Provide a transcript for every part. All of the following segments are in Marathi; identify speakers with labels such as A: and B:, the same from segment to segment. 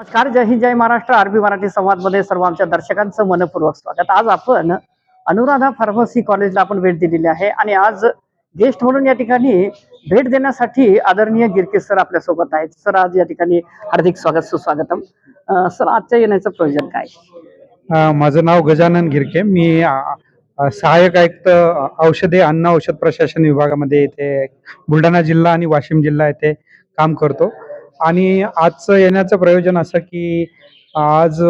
A: नमस्कार जय हिंद जय महाराष्ट्र. आरबी मराठी संवादमध्ये सर्व आमच्या दर्शकांचं मनपूर्वक स्वागत. आज आपण अनुराधा फार्मसी कॉलेजला आपण भेट दिलेली आहे आणि आज गेस्ट म्हणून या ठिकाणी भेट देण्यासाठी आदरणीय गिरके सर आपल्यासोबत आहेत. सर आज या ठिकाणी हार्दिक स्वागत सुस्वागतम. सर आजच्या येण्याचं प्रयोजन काय?
B: माझं नाव गजानन गिरके. मी सहाय्यक आयुक्त औषधे अन्न औषध प्रशासन विभागामध्ये इथे बुलढाणा जिल्हा आणि वाशिम जिल्हा येथे काम करतो. आणि आजचं येण्याचं प्रयोजन असं की आज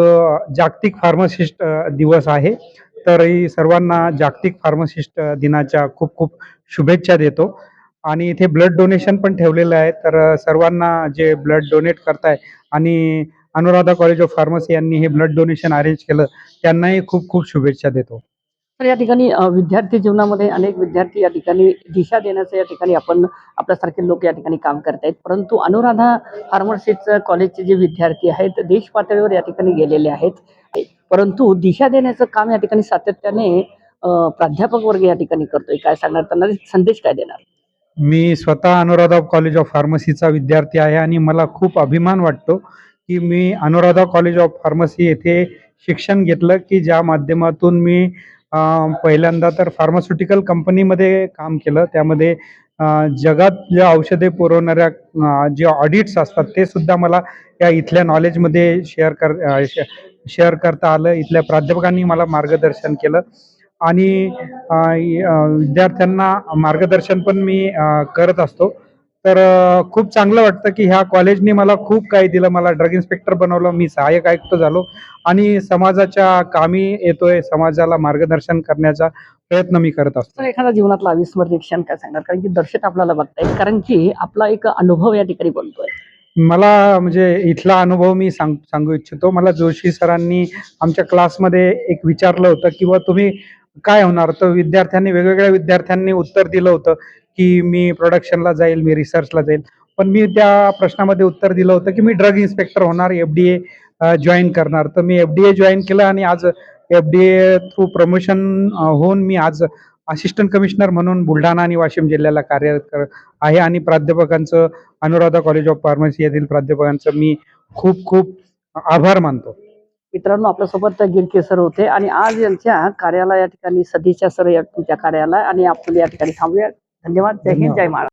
B: जागतिक फार्मासिस्ट दिवस आहे. तर ही सर्वांना जागतिक फार्मासिस्ट दिनाच्या खूप खूप शुभेच्छा देतो. आणि इथे ब्लड डोनेशन पण ठेवलेलं आहे. तर सर्वांना जे ब्लड डोनेट करताय आणि अनुराधा कॉलेज ऑफ फार्मसी यांनी हे ब्लड डोनेशन अरेंज केलं त्यांनाही खूप खूप शुभेच्छा देतो.
A: तर या ठिकाणी विद्यार्थी जीवनामध्ये अनेक विद्यार्थी या ठिकाणी दिशा देण्याचं या ठिकाणी आपण आपल्यासारखे लोक या ठिकाणी काम करत आहेत. परंतु अनुराधा फार्मसीचं कॉलेजचे जे विद्यार्थी आहेत देश पातळीवर या ठिकाणी गेलेले आहेत. परंतु दिशा देण्याचं काम या ठिकाणी सातत्याने प्राध्यापक वर्ग या ठिकाणी करतोय. काय सांगणार त्यांना? संदेश काय देणार?
B: मी स्वतः अनुराधा कॉलेज ऑफ फार्मसीचा विद्यार्थी आहे आणि मला खूप अभिमान वाटतो की मी अनुराधा कॉलेज ऑफ फार्मसी येथे शिक्षण घेतलं की ज्या माध्यमातून मी पहिल्यांदा तर फार्मास्युटिकल कंपनीमध्ये काम केलं. त्यामध्ये जगात ज्या औषधे पुरवणाऱ्या जे ऑडिट्स असतात ते सुद्धा मला या इथल्या नॉलेजमध्ये शेअर कर शेअर करता आलं. इथल्या प्राध्यापकांनी मला मार्गदर्शन केलं. आणि विद्यार्थ्यांना मार्गदर्शन पण मी करत असतो. तर खूप चांगलं वाटतं की ह्या कॉलेजनी मला खूप काही दिलं. मला ड्रग इन्स्पेक्टर बनवलं. मी सहाय्यक आयुक्त झालो. आणि समाजाच्या कामी येतोय. समाजाला मार्गदर्शन करण्याचा प्रयत्न मी करत असतो.
A: एखादा जीवनातला अविस्मरणीय क्षण काय सांगणार? कारण की दर्शक आपल्याला बघतायत. कारण की आपला एक अनुभव या ठिकाणी बोलतोय
B: मला म्हणजे इथला अनुभव मी सांग सांगू इच्छितो. मला जोशी सरांनी आमच्या क्लासमध्ये एक विचारलं होतं किंवा तुम्ही काय होणार? तर विद्यार्थ्यांनी वेगवेगळ्या विद्यार्थ्यांनी उत्तर दिलं होतं. की मी प्रोडक्शनला जाईल मी रिसर्चला जाईल. पण मी त्या प्रश्नामध्ये उत्तर दिलं होतं की मी ड्रग इन्स्पेक्टर होणार एफ डी ए जॉईन करणार. तर मी एफ डी ए जॉईन केलं आणि आज F D A through promotion होऊन मी आज असिस्टंट कमिशनर म्हणून बुलढाणा आणि वाशिम जिल्ह्याला कार्यरत कर आहे. आणि प्राध्यापकांचं अनुराधा कॉलेज ऑफ फार्मसी येथील प्राध्यापकांचं मी खूप खूप आभार मानतो.
A: मित्रांनो आपल्यासोबत गिरके सर होते. आणि आज यांच्या कार्यालय या ठिकाणी सदीच्या सर या तुमच्या कार्यालय आणि आपण या ठिकाणी थांबूया धन्यवाद जय हिंद जय महाराष्ट्र